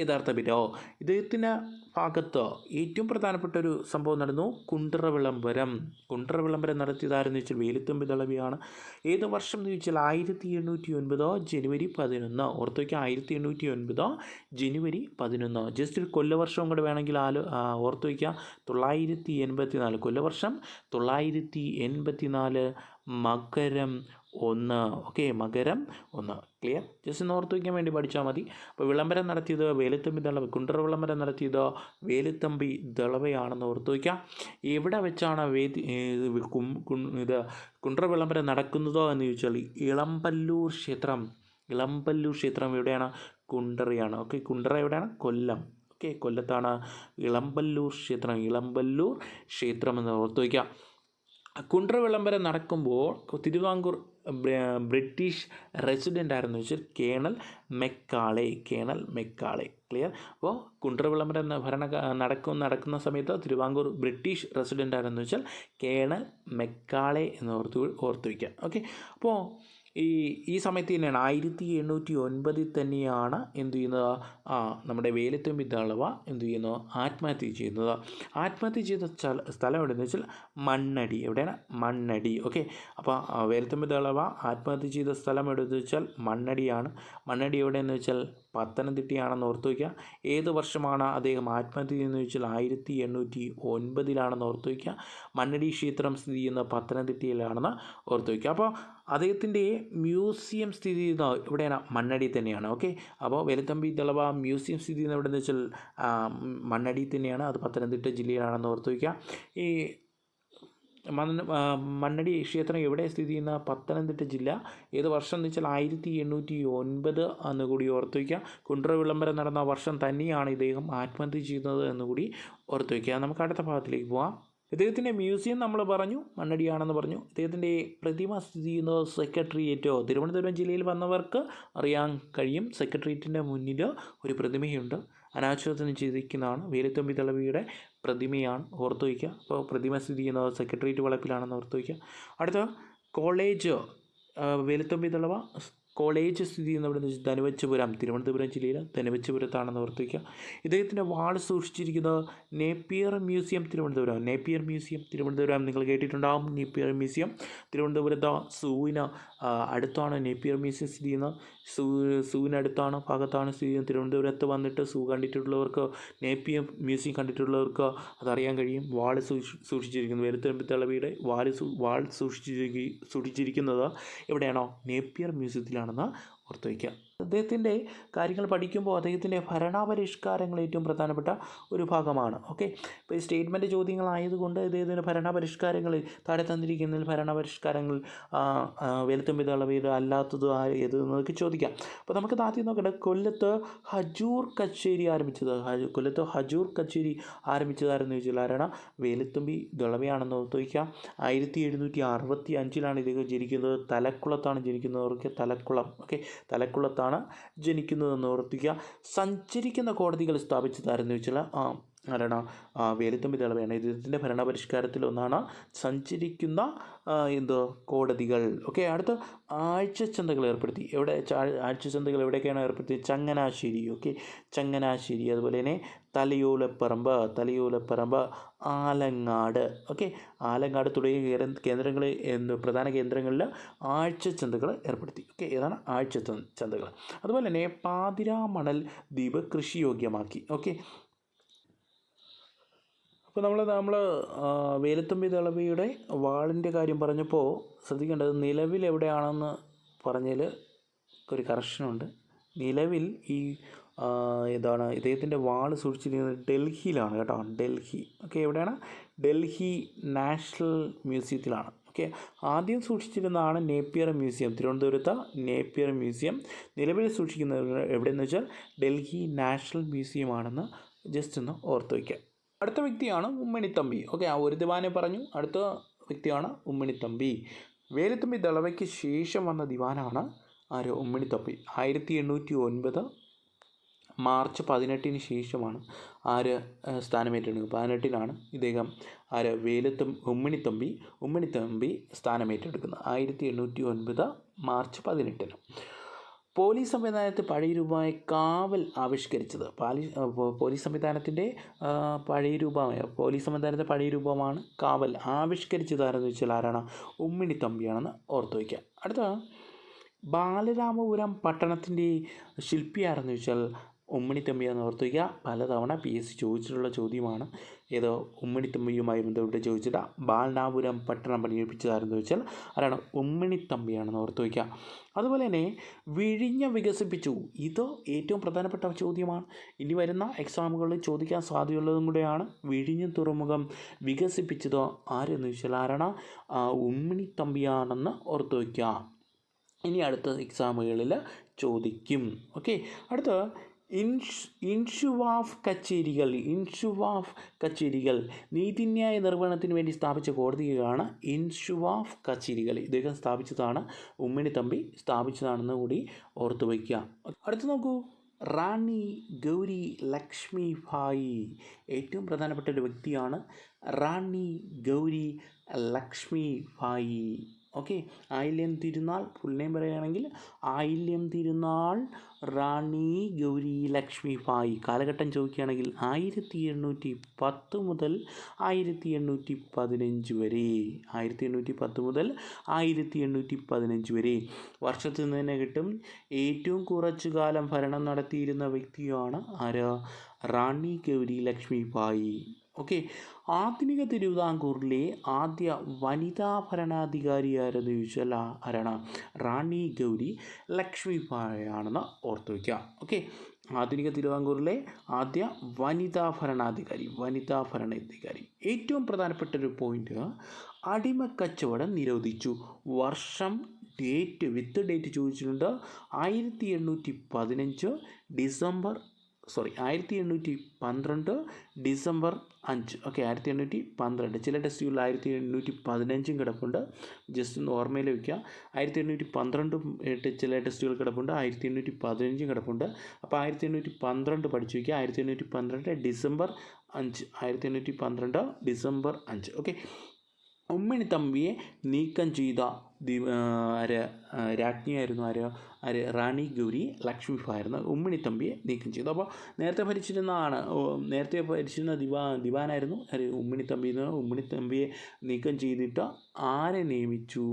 യഥാർത്ഥ പേര്. ഇദ്ദേഹത്തിന്റെ ഭാഗത്ത് ഏറ്റവും പ്രധാനപ്പെട്ട ഒരു സംഭവം നടന്നു. കുണ്ടറ വിളംബരം കുണ്ടറ വിളംബരം നടത്തിയതാരെന്ന് വെച്ചാൽ വേലുത്തമ്പി ദളവിയാണ് ഏത് വർഷം എന്ന് ചോദിച്ചാൽ ആയിരത്തി എണ്ണൂറ്റി ഒൻപതോ ജനുവരി പതിനൊന്ന്? ഓർത്ത് വയ്ക്കുക ആയിരത്തി എണ്ണൂറ്റി ഒൻപതോ ജനുവരി പതിനൊന്ന്? ജസ്റ്റ് ഒരു കൊല്ലവർഷം കൂടെ വേണമെങ്കിൽ ആലോ ഓർത്ത് വയ്ക്കുക തൊള്ളായിരത്തി എൺപത്തി നാല് കൊല്ലവർഷം തൊള്ളായിരത്തി എൺപത്തി നാല് മകരം ഒന്ന്. ഓക്കെ മകരം ഒന്ന്. ക്ലിയർ ജസ്റ്റ് ഒന്ന് ഓർത്ത് വയ്ക്കാൻ വേണ്ടി പഠിച്ചാൽ മതി. അപ്പോൾ വിളംബരം നടത്തിയത് വേലുത്തമ്പി ദളവ കുണ്ടറ വിളംബരം നടത്തിയത് വേലുത്തമ്പി ദളവയാണെന്ന് ഓർത്ത് വയ്ക്കുക എവിടെ വെച്ചാണ് വേദി ഇത് കുണ്ടറ വിളംബരം നടക്കുന്നതോ എന്ന് ചോദിച്ചാൽ ഇളമ്പല്ലൂർ ക്ഷേത്രം. ഇളമ്പല്ലൂർ ക്ഷേത്രം എവിടെയാണ്? കുണ്ടറയാണ് ഓക്കെ കുണ്ടറ എവിടെയാണ്? കൊല്ലം. ഓക്കെ കൊല്ലത്താണ് ഇളമ്പല്ലൂർ ക്ഷേത്രം. ഇളമ്പല്ലൂർ ക്ഷേത്രം എന്ന് ഓർത്ത് വയ്ക്കുക കുണ്ടറ വിളംബരം നടക്കുമ്പോൾ തിരുവാങ്കൂർ ബ്രിട്ടീഷ് റെസിഡന്റ് ആയിരുന്നു വെച്ചാൽ colonel Macaulay colonel Macaulay. Clear? അപ്പോൾ കുണ്ടറ വിളംബരം ഭരണ നടക്കും നടക്കുന്ന സമയത്ത് തിരുവാങ്കൂർ ബ്രിട്ടീഷ് റെസിഡന്റ് ആയിരുന്നു വെച്ചാൽ കേണൽ മെക്കാളെ എന്ന് ഓർത്ത് ഓർത്ത് വയ്ക്കുക ഓക്കെ? അപ്പോൾ ഈ ഈ സമയത്ത് തന്നെയാണ് ആയിരത്തി എണ്ണൂറ്റി ഒൻപതിൽ തന്നെയാണ് എന്തു ചെയ്യുന്നത്? നമ്മുടെ വേലത്തും വിദ്യാളവ എന്തു ചെയ്യുന്നു? ആത്മഹത്യ ചെയ്യുന്നത്. ആത്മഹത്യ ചെയ്ത സ്ഥല എവിടെയെന്ന് വെച്ചാൽ മണ്ണടി. എവിടെയാണ്? മണ്ണടി. ഓക്കെ? അപ്പോൾ വേലത്തും വിദ്യാളവ ആത്മഹത്യ ചെയ്ത സ്ഥലം എവിടെയെന്ന് വെച്ചാൽ മണ്ണടിയാണ്. മണ്ണടി എവിടെയെന്ന് വെച്ചാൽ പത്തനംതിട്ടയാണെന്ന് ഓർത്തു വയ്ക്കുക. ഏത് വർഷമാണ് അദ്ദേഹം ആത്മഹത്യ ചെയ്യുന്നത് ചോദിച്ചാൽ ആയിരത്തി എണ്ണൂറ്റി ഒൻപതിലാണെന്ന് ഓർത്തു വയ്ക്കുക. മണ്ണടി ക്ഷേത്രം സ്ഥിതി ചെയ്യുന്ന പത്തനംതിട്ടയിലാണെന്ന് ഓർത്തു വയ്ക്കുക. അപ്പോൾ അദ്ദേഹത്തിന്റെ മ്യൂസിയം സ്ഥിതി ചെയ്യുന്ന ഇവിടെയാണ് മണ്ണടി തന്നെയാണ്. ഓക്കെ? അപ്പോൾ വെലുത്തമ്പി തളവ മ്യൂസിയം സ്ഥിതി ചെയ്യുന്ന എവിടെയെന്ന് വെച്ചാൽ മണ്ണടി തന്നെയാണ്. അത് പത്തനംതിട്ട ജില്ലയിലാണെന്ന് ഓർത്തു വയ്ക്കുക. ഈ മണ്ണ് മണ്ണടി ക്ഷേത്രം എവിടെ സ്ഥിതി ചെയ്യുന്ന പത്തനംതിട്ട ജില്ല? ഏത് വർഷം എന്ന് വെച്ചാൽ ആയിരത്തി എണ്ണൂറ്റി ഒൻപത് എന്ന് കൂടി ഓർത്ത് കുണ്ട്ര വിളംബരം നടന്ന വർഷം തന്നെയാണ് ഇദ്ദേഹം ആത്മഹത്യ ചെയ്യുന്നത് എന്ന് കൂടി ഓർത്ത് വയ്ക്കുക നമുക്ക് അടുത്ത ഭാഗത്തിലേക്ക് പോകാം ഇദ്ദേഹത്തിന്റെ മ്യൂസിയം നമ്മൾ പറഞ്ഞു മണ്ണടിയാണെന്ന് പറഞ്ഞു. ഇദ്ദേഹത്തിന്റെ പ്രതിമ സ്ഥിതി ചെയ്യുന്നത് സെക്രട്ടേറിയറ്റോ തിരുവനന്തപുരം ജില്ലയിൽ വന്നവർക്ക് അറിയാൻ കഴിയും. സെക്രട്ടേറിയറ്റിന്റെ മുന്നിൽ ഒരു പ്രതിമയുണ്ട്. അനാച്ഛാദനം ചെയ്തിരിക്കുന്നതാണ്. വേലുത്തമ്പി ദളവിയുടെ പ്രതിമയാണ് ഓർത്ത് വയ്ക്കുക. അപ്പോൾ പ്രതിമ സ്ഥിതി ചെയ്യുന്നത് സെക്രട്ടേറിയറ്റ് വളപ്പിലാണെന്ന് ഓർത്ത് വയ്ക്കുക. അടുത്ത കോളേജ് വേലുത്തമ്പി ദളവ കോളേജ് സ്ഥിതി ചെയ്യുന്ന അവിടെ നിന്ന് ധനുവച്ചപുരം തിരുവനന്തപുരം ജില്ലയിൽ ധനുവച്ചപുരത്താണെന്ന് ഓർത്തിക്കുക ഇദ്ദേഹത്തിന്റെ വാൾ സൂക്ഷിച്ചിരിക്കുന്നത് Napier museum Thiruvananthapuram. Napier museum Thiruvananthapuram. നിങ്ങൾ കേട്ടിട്ടുണ്ടാകും നേപ്പിയർ മ്യൂസിയം. തിരുവനന്തപുരത്ത് സൂവിന് അടുത്താണ് നേപ്പിയർ മ്യൂസിയം സ്ഥിതി ചെയ്യുന്നത് സൂ സൂവിനടുത്താണ് ഭാഗത്താണ് സ്ഥിതി ചെയ്യുന്നത് തിരുവനന്തപുരത്ത് വന്നിട്ട് സൂ കണ്ടിട്ടുള്ളവർക്ക് നേപ്പിയർ മ്യൂസിയം കണ്ടിട്ടുള്ളവർക്ക് അതറിയാൻ കഴിയും. വാൾ സൂക്ഷി സൂക്ഷിച്ചിരിക്കുന്നത് വേലുത്തമ്പി വാൾ വാൾ സൂക്ഷിച്ചിരിക്കി സൂക്ഷിച്ചിരിക്കുന്നത് എവിടെയാണോ? നേപ്പിയർ മ്യൂസിയത്തിലാണെന്ന് ഓർത്ത് വയ്ക്കുക അദ്ദേഹത്തിന്റെ കാര്യങ്ങൾ പഠിക്കുമ്പോൾ അദ്ദേഹത്തിന്റെ ഭരണപരിഷ്കാരങ്ങൾ ഏറ്റവും പ്രധാനപ്പെട്ട ഒരു ഭാഗമാണ്. ഓക്കെ ഇപ്പോൾ ഈ സ്റ്റേറ്റ്മെന്റ് ചോദ്യങ്ങളായതുകൊണ്ട് ഇദ്ദേഹത്തിന്റെ ഭരണപരിഷ്കാരങ്ങളിൽ താഴെ തന്നിരിക്കുന്നതിൽ ഭരണപരിഷ്കാരങ്ങൾ വേലുത്തമ്പി ദളവയുടെ അല്ലാത്തത് ഏത് എന്നൊക്കെ ചോദിക്കാം. അപ്പോൾ നമുക്ക് ആദ്യം നോക്കട്ടെ. കൊല്ലത്ത് ഹജൂർ കച്ചേരി ആരംഭിച്ചത്? കൊല്ലത്ത് ഹജൂർ കച്ചേരി ആരംഭിച്ചതാരെന്ന് ചോദിച്ചാൽ ആരാണ്? വേലുത്തമ്പി ദളവയാണെന്ന് വയ്ക്കാം ആയിരത്തി എഴുന്നൂറ്റി അറുപത്തി അഞ്ചിലാണ് ഇദ്ദേഹം ജനിക്കുന്നത്. തലക്കുളത്താണ് ജനിക്കുന്നത് ഓർക്കുക തലക്കുളം. ഓക്കെ തലക്കുളത്താണ് ജനിക്കുന്നതെന്ന് ഓർത്തിക്കുക സഞ്ചരിക്കുന്ന കോടതികൾ സ്ഥാപിച്ചതാരെന്ന് ചോദിച്ചാൽ ആ ആരാണ്? വേലുത്തമ്പി ദളവയാണ് ഇദ്ദേഹത്തിന്റെ ഭരണപരിഷ്കാരത്തിൽ ഒന്നാണ് സഞ്ചരിക്കുന്ന എന്തോ കോടതികൾ. ഓക്കെ അടുത്ത ആഴ്ചച്ചന്തകൾ ഏർപ്പെടുത്തി. എവിടെ? ആഴ്ച ആഴ്ചച്ചന്തകൾ എവിടെയൊക്കെയാണ് ഏർപ്പെടുത്തിയത്? ചങ്ങനാശ്ശേരി. ഓക്കെ ചങ്ങനാശ്ശേരി. അതുപോലെ തന്നെ തലയോലപ്പറമ്പ് തലയൂലപ്പറമ്പ് ആലങ്ങാട്. ഓക്കെ? ആലങ്ങാട് തുടങ്ങിയ കേര- കേന്ദ്രങ്ങൾ എന്ന് പ്രധാന കേന്ദ്രങ്ങളിൽ ആഴ്ച ചന്തകൾ ഏർപ്പെടുത്തി. ഓക്കെ? ഏതാണ് ആഴ്ച ചന്തകൾ അതുപോലെ തന്നെ പാതിരാമണൽ ദ്വീപ് കൃഷിയോഗ്യമാക്കി ഓക്കെ? അപ്പോൾ നമ്മൾ നമ്മൾ വേലത്തുമ്പി തളവിയുടെ വാളിന്റെ കാര്യം പറഞ്ഞപ്പോൾ ശ്രദ്ധിക്കേണ്ടത് നിലവിൽ എവിടെയാണെന്ന് പറഞ്ഞതിൽ ഒരു കറക്ഷനുണ്ട്. നിലവിൽ ഈ എന്താണ് ഇദ്ദേഹത്തിന്റെ വാൾ സൂക്ഷിച്ചിരിക്കുന്നത് ഡൽഹിയിലാണ് കേട്ടോ. ഡൽഹി. ഓക്കെ എവിടെയാണ്? ഡൽഹി നാഷണൽ മ്യൂസിയത്തിലാണ്. ഓക്കെ ആദ്യം സൂക്ഷിച്ചിരുന്നതാണ് നേപ്പിയർ മ്യൂസിയം. തിരുവനന്തപുരത്ത് നേപ്പിയർ മ്യൂസിയം. നിലവിൽ സൂക്ഷിക്കുന്നത് എവിടെയെന്ന് വെച്ചാൽ ഡൽഹി നാഷണൽ മ്യൂസിയം ആണെന്ന് ജസ്റ്റ് ഒന്ന് ഓർത്ത് വയ്ക്കുക. അടുത്ത വ്യക്തിയാണ് ഉമ്മണിത്തമ്പി. ഓക്കെ ആ ഒരു ദിവാനെ പറഞ്ഞു. അടുത്ത വ്യക്തിയാണ് ഉമ്മണിത്തമ്പി. വേലുത്തമ്പി ദളവയ്ക്ക് ശേഷം വന്ന ദിവാനാണ് ആര്? ഉമ്മണിത്തമ്പി. ആയിരത്തി എണ്ണൂറ്റി ഒൻപത് മാർച്ച് പതിനെട്ടിന് ശേഷമാണ് ആര് സ്ഥാനമേറ്റെടുക്കുന്നത്. പതിനെട്ടിലാണ് ഇദ്ദേഹം ആര് വേലുത്തും ഉമ്മണിത്തമ്പി ഉമ്മണിത്തമ്പി സ്ഥാനമേറ്റെടുക്കുന്നത്. ആയിരത്തി എണ്ണൂറ്റി ഒൻപത് മാർച്ച് പതിനെട്ടിന്. പോലീസ് സംവിധാനത്തെ പഴയ രൂപമായ കാവൽ ആവിഷ്കരിച്ചത്. പാലി പോലീസ് സംവിധാനത്തിന്റെ പഴയ രൂപമായ പോലീസ് സംവിധാനത്തെ പഴയ രൂപമാണ് കാവൽ ആവിഷ്കരിച്ചത് ആരെന്ന് വെച്ചാൽ ആരാണ്? ഉമ്മിണി തമ്പിയാണെന്ന് ഓർത്ത് വയ്ക്കുക. അടുത്ത ബാലരാമപുരം പട്ടണത്തിന്റെ ശില്പി ആരെന്ന് വെച്ചാൽ ഉമ്മിണിത്തമ്പിയാണെന്ന് ഓർത്ത് വയ്ക്കുക പലതവണ പി എസ് സി ചോദിച്ചിട്ടുള്ള ചോദ്യമാണ്. ഏതോ ഉമ്മിണിത്തമ്പിയുമായി ബന്ധപ്പെട്ട് ചോദിച്ചിട്ട് ബാലനാപുരം പട്ടണം പണിയിപ്പിച്ചതാരെന്ന് വെച്ചാൽ ആരാണ്? ഉമ്മിണിത്തമ്പിയാണെന്ന് ഓർത്തു വയ്ക്കുക അതുപോലെ തന്നെ വിഴിഞ്ഞ വികസിപ്പിച്ചു. ഇത് ഏറ്റവും പ്രധാനപ്പെട്ട ചോദ്യമാണ്. ഇനി വരുന്ന എക്സാമുകളിൽ ചോദിക്കാൻ സാധ്യതയുള്ളതും കൂടെയാണ് വിഴിഞ്ഞ തുറമുഖം വികസിപ്പിച്ചത് ആരെന്ന് ചോദിച്ചാൽ ആരാണ്? ഉമ്മണി ഉമ്മിണിത്തമ്പിയാണെന്ന് ഓർത്തു വയ്ക്കുക ഇനി അടുത്ത എക്സാമുകളിൽ ചോദിക്കും. ഓക്കെ. അടുത്ത ഇൻഷ് ഇൻഷുവാഫ് കച്ചേരികൾ ഇൻഷുവാഫ് കച്ചേരികൾ നീതിന്യായ നിർവഹണത്തിന് വേണ്ടി സ്ഥാപിച്ച കോടതിയാണ് ഇൻഷുവാഫ് കച്ചേരികൾ. ഇദ്ദേഹം സ്ഥാപിച്ചതാണ് ഉമ്മിണി തമ്പി സ്ഥാപിച്ചതാണെന്ന് കൂടി ഓർത്തു വയ്ക്കുക. അടുത്ത് നോക്കൂ. റാണി ഗൗരി ലക്ഷ്മി ഭായി ഏറ്റവും പ്രധാനപ്പെട്ട ഒരു വ്യക്തിയാണ് Rani Gouri Lakshmi Bayi. Okay Ayilyam Thirunal full name പറയുകയാണെങ്കിൽ ആയില്യം തിരുനാൾ റാണി ഗൗരി ലക്ഷ്മി ഭായി. കാലഘട്ടം ചോദിക്കുകയാണെങ്കിൽ ആയിരത്തി എണ്ണൂറ്റി പത്ത് മുതൽ ആയിരത്തി എണ്ണൂറ്റി പതിനഞ്ച് വരെ. ആയിരത്തി എണ്ണൂറ്റി പത്ത് മുതൽ ആയിരത്തി എണ്ണൂറ്റി പതിനഞ്ച് വരെ. വർഷത്തിൽ നിന്ന് തന്നെ കിട്ടും. ഏറ്റവും കുറച്ചു കാലം ഭരണം നടത്തിയിരുന്ന വ്യക്തിയാണ് ആര്? റാണി ഗൗരി ലക്ഷ്മി ഭായി. ഓക്കെ ആധുനിക തിരുവിതാംകൂറിലെ ആദ്യ വനിതാ ഭരണാധികാരി ആരെന്ന് ചോദിച്ചാൽ ആരാണ്? റാണി ഗൗരി ലക്ഷ്മി ഭായാണെന്ന് ഓർത്തു വയ്ക്കുക ഓക്കെ ആധുനിക തിരുവിതാംകൂറിലെ ആദ്യ വനിതാ ഭരണാധികാരി വനിതാ ഭരണാധികാരി. ഏറ്റവും പ്രധാനപ്പെട്ട ഒരു പോയിന്റ് അടിമ കച്ചവടം നിരോധിച്ചു. വർഷം ഡേറ്റ് വിത്ത് ഡേറ്റ് ചോദിച്ചിട്ടുണ്ട്. ആയിരത്തി എണ്ണൂറ്റി പതിനഞ്ച് ഡിസംബർ സോറി ആയിരത്തി എണ്ണൂറ്റി പന്ത്രണ്ട് ഡിസംബർ അഞ്ച്. ഓക്കെ ആയിരത്തി എണ്ണൂറ്റി പന്ത്രണ്ട്. ചില ടെസ്റ്റുകളിൽ ആയിരത്തി എണ്ണൂറ്റി പതിനഞ്ചും കിടപ്പുണ്ട്. ജസ്റ്റ് ഒന്ന് ഓർമ്മയിൽ വയ്ക്കുക ആയിരത്തി എണ്ണൂറ്റി പന്ത്രണ്ടും ചില ടെസ്റ്റുകൾ കിടപ്പുണ്ട്. ആയിരത്തി എണ്ണൂറ്റി പതിനഞ്ചും കിടപ്പുണ്ട്. അപ്പോൾ ആയിരത്തി എണ്ണൂറ്റി പന്ത്രണ്ട് പഠിച്ചു വയ്ക്കുക ആയിരത്തി എണ്ണൂറ്റി പന്ത്രണ്ട് ഡിസംബർ അഞ്ച്. ആയിരത്തി എണ്ണൂറ്റി പന്ത്രണ്ട് ഡിസംബർ അഞ്ച്. ഓക്കെ ഉമ്മിണി തമ്പിയെ നീക്കം ചെയ്ത ആര് രാജ്ഞിയായിരുന്നു ആര് ആര് റാണി ഗൗരി ലക്ഷ്മിഫായിരുന്നു. ഉമ്മിണി തമ്പിയെ നീക്കം ചെയ്തു. അപ്പോൾ നേരത്തെ ഭരിച്ചിരുന്ന ആണ് നേരത്തെ ഭരിച്ചിരുന്ന ദിവാ ദിവാനായിരുന്നു ആര് ഉമ്മിണി തമ്പി എന്ന്. ഉമ്മിണി തമ്പിയെ നീക്കം ചെയ്തിട്ട് ആരെ നിയമിച്ചു?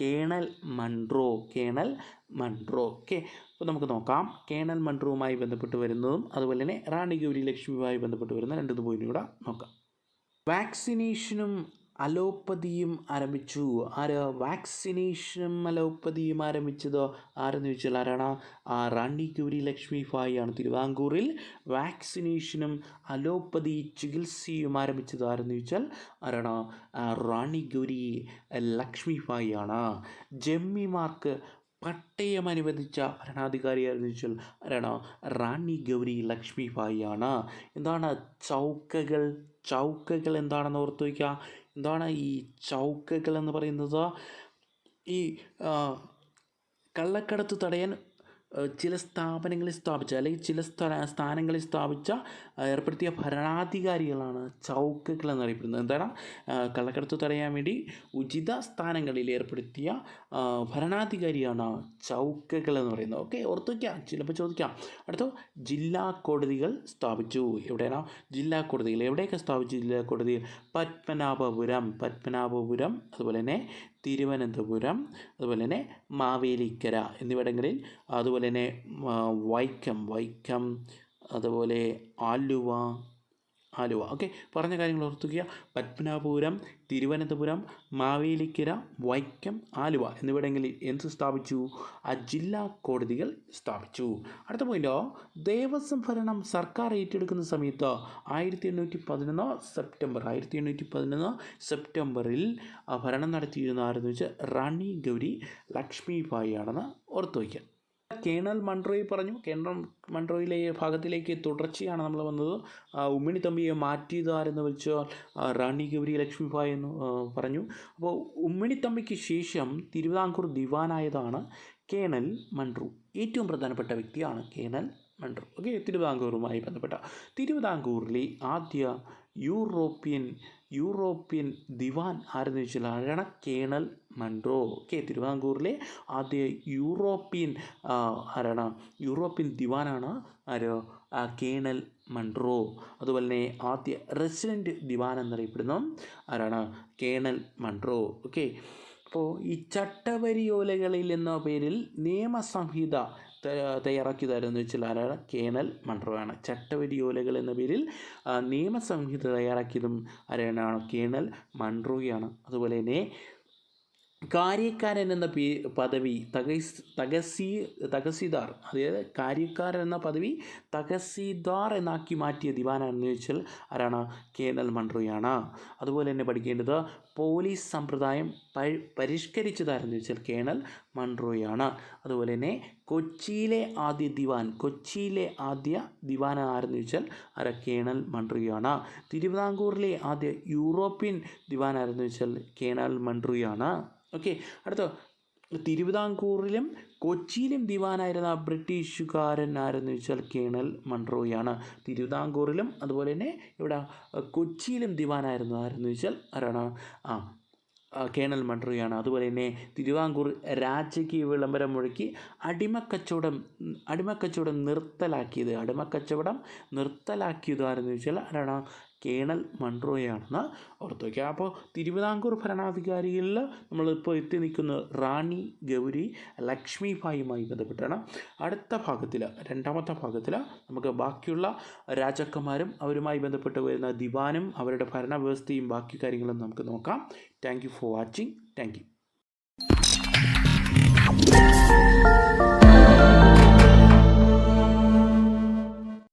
Colonel Munro colonel Munro okay അപ്പോൾ നമുക്ക് നോക്കാം. കേണൽ മൺട്രോവുമായി ബന്ധപ്പെട്ട് വരുന്നതും അതുപോലെ തന്നെ റാണി ഗൗരി ലക്ഷ്മിയുമായി ബന്ധപ്പെട്ട് വരുന്ന രണ്ടു പോയിന്റും കൂടെ നോക്കാം. വാക്സിനേഷനും അലോപ്പതിയും ആരംഭിച്ചു. ആര് വാക്സിനേഷനും അലോപ്പതിയും ആരംഭിച്ചത് ആരെന്ന് ചോദിച്ചാൽ ആരാണ്? ആ റാണി ഗൗരി ലക്ഷ്മി ഫായിയാണ് ആണ്. തിരുവാങ്കൂറിൽ വാക്സിനേഷനും അലോപ്പതി ചികിത്സയും ആരംഭിച്ചത് ആരെന്ന് ചോദിച്ചാൽ ആരാണ്? റാണി ഗൗരി ലക്ഷ്മി ഫായിയാണ് ആണ്. ജമ്മിമാർക്ക് പട്ടയം അനുവദിച്ച ഭരണാധികാരിയായിരുന്നു ചോദിച്ചാൽ ആരാണ്? റാണി ഗൗരി ലക്ഷ്മി ഭായി ആണ്. എന്താണ് ചൗക്കകൾ? ചൗക്കകൾ എന്താണെന്ന് ഓർത്ത് വയ്ക്കുക. എന്താണ് ഈ ചൗക്കകൾ എന്ന് പറയുന്നത്? ഈ കള്ളക്കടത്ത് തടയാൻ ചില സ്ഥാപനങ്ങളിൽ സ്ഥാപിച്ച അല്ലെങ്കിൽ ചില സ്ഥാനങ്ങളിൽ സ്ഥാപിച്ച ഏർപ്പെടുത്തിയ ഭരണാധികാരികളാണ് ചൗക്കുകൾ എന്നറിയപ്പെടുന്നത്. എന്താണ്? കള്ളക്കടത്ത് തടയാൻ വേണ്ടി ഉചിത സ്ഥാനങ്ങളിൽ ഏർപ്പെടുത്തിയ ഭരണാധികാരിയാണ് ചൗക്കുകൾ എന്ന് പറയുന്നത്. ഓക്കെ ഓർത്ത് വയ്ക്കാം ചിലപ്പോൾ ചോദിക്കാം. അടുത്ത ജില്ലാ കോടതികൾ സ്ഥാപിച്ചു. എവിടെയാണ്? ജില്ലാ കോടതികൾ. എവിടെയൊക്കെ സ്ഥാപിച്ചു ജില്ലാ കോടതികൾ? പത്മനാഭപുരം പത്മനാഭപുരം അതുപോലെ തന്നെ തിരുവനന്തപുരം അതുപോലെ തന്നെ മാവേലിക്കര എന്നിവിടങ്ങളിൽ അതുപോലെ തന്നെ വൈക്കം വൈക്കം അതുപോലെ ആലുവ ആലുവ. ഓക്കെ പറഞ്ഞ കാര്യങ്ങൾ ഓർത്തുക പത്മനാഭപുരം തിരുവനന്തപുരം മാവേലിക്കര വൈക്കം ആലുവ എന്നിവിടങ്ങളിൽ എന്ത് സ്ഥാപിച്ചു? ആ ജില്ലാ കോടതികൾ സ്ഥാപിച്ചു. അടുത്ത പോയിന്റോ ദേവസ്വം ഭരണം സർക്കാർ ഏറ്റെടുക്കുന്ന സമയത്ത് ആയിരത്തി എണ്ണൂറ്റി പതിനൊന്ന് സെപ്റ്റംബർ ആയിരത്തി എണ്ണൂറ്റി പതിനൊന്ന് സെപ്റ്റംബറിൽ ഭരണം നടത്തിയിരുന്ന ആരെന്ന് വെച്ചാൽ റാണി ഗൗരി ലക്ഷ്മി ആണെന്ന് ഓർത്തു വയ്ക്കുക. കേണൽ മൺട്രോയി പറഞ്ഞു. കേണൽ മൺട്രോയിലെ ഭാഗത്തിലേക്ക് തുടർച്ചയാണ് നമ്മൾ വന്നത്. ഉമ്മിണി തമ്പിയെ മാറ്റിയത് ആരെന്ന് വെച്ചാൽ റാണി ഗൗരി ലക്ഷ്മിഭായ് എന്ന് പറഞ്ഞു. അപ്പോൾ ഉമ്മിണി തമ്പിക്ക് ശേഷം തിരുവിതാംകൂർ ദിവാനായതാണ് കേണൽ മൺട്രു. ഏറ്റവും പ്രധാനപ്പെട്ട വ്യക്തിയാണ് കേണൽ മൺട്രു. ഓക്കെ തിരുവിതാംകൂറുമായി ബന്ധപ്പെട്ട. തിരുവിതാംകൂറിലെ ആദ്യ യൂറോപ്യൻ യൂറോപ്യൻ ദിവാൻ ആരെന്ന് ആരാണ് കേണൽ മൺട്രോ ഓക്കെ തിരുവിതാംകൂറിലെ ആദ്യ യൂറോപ്യൻ ആരാണ്? യൂറോപ്യൻ ദിവാനാണ് ആര്? കേണൽ മൺട്രോ അതുപോലെ തന്നെ ആദ്യ റെസിഡന്റ് ദിവാൻ എന്നറിയപ്പെടുന്നു ആരാണ്? കേണൽ മൺട്രോ ഓക്കെ അപ്പോൾ ഈ ചട്ടവരിയോലകളിൽ എന്ന പേരിൽ നിയമസംഹിത ത- തയ്യാറാക്കിയതാരെന്ന് വെച്ചാൽ ആരാണ് കേണൽ മൺട്രോ ആണ് ചട്ടവരിയോലകൾ എന്ന പേരിൽ നിയമസംഹിത തയ്യാറാക്കിയതും ആരാണ്? കേണൽ മൺറോയാണ് അതുപോലെ തന്നെ കാര്യക്കാരൻ എന്ന പേ പദവി തകസ് തകസി തകസീദാർ അതായത് കാര്യക്കാരൻ എന്ന പദവി തകസീദാർ എന്നാക്കി മാറ്റിയ ദിവാനാണെന്ന് ചോദിച്ചാൽ ആരാണ്? കേണൽ മൺട്രോയാണ് അതുപോലെ തന്നെ പഠിക്കേണ്ടത് പോലീസ് സമ്പ്രദായം പരിഷ്കരിച്ചതായിരുന്നു വെച്ചാൽ കേണൽ മൺട്രോയാണ് അതുപോലെ തന്നെ കൊച്ചിയിലെ ആദ്യ ദിവാൻ കൊച്ചിയിലെ ആദ്യ ദിവാൻ ആരെന്ന് വെച്ചാൽ അര കേണൽ മൺട്രോയാണ് തിരുവിതാംകൂറിലെ ആദ്യ യൂറോപ്യൻ ദിവാൻ ആരെന്ന് വെച്ചാൽ കേണൽ മൺട്രോയാണ് ഓക്കെ അടുത്ത തിരുവിതാംകൂറിലും കൊച്ചിയിലും ദിവാനായിരുന്ന ബ്രിട്ടീഷുകാരൻ ആരെന്ന് വെച്ചാൽ കേണൽ മൺട്രോയാണ് തിരുവിതാംകൂറിലും അതുപോലെ തന്നെ ഇവിടെ കൊച്ചിയിലും ദിവാനായിരുന്നു ആരെന്ന് വെച്ചാൽ ആരാണ്? ആ കേണൽ മൺറോയാണ്. അതുപോലെ തന്നെ തിരുവിതാംകൂർ രാജകീയ വിളംബരം മുഴക്കി അടിമക്കച്ചവടം അടിമക്കച്ചവടം നിർത്തലാക്കിയത്. അടിമക്കച്ചവടം നിർത്തലാക്കിയത് ആരെന്ന് ചോദിച്ചാൽ ആരാണ്? കേണൽ മൺട്രോയാണെന്ന് ഓർത്ത് വയ്ക്കുക അപ്പോൾ തിരുവിതാംകൂർ ഭരണാധികാരികളിൽ നമ്മളിപ്പോൾ എത്തി നിൽക്കുന്നത് റാണി ഗൗരി ലക്ഷ്മി ഭായിയുമായി ബന്ധപ്പെട്ടാണ്. അടുത്ത ഭാഗത്തിൽ രണ്ടാമത്തെ ഭാഗത്തിൽ നമുക്ക് ബാക്കിയുള്ള രാജാക്കന്മാരും അവരുമായി ബന്ധപ്പെട്ട് വരുന്ന ദിവാനും അവരുടെ ഭരണവ്യവസ്ഥയും ബാക്കി കാര്യങ്ങളും നമുക്ക് നോക്കാം. Thank for watching thank you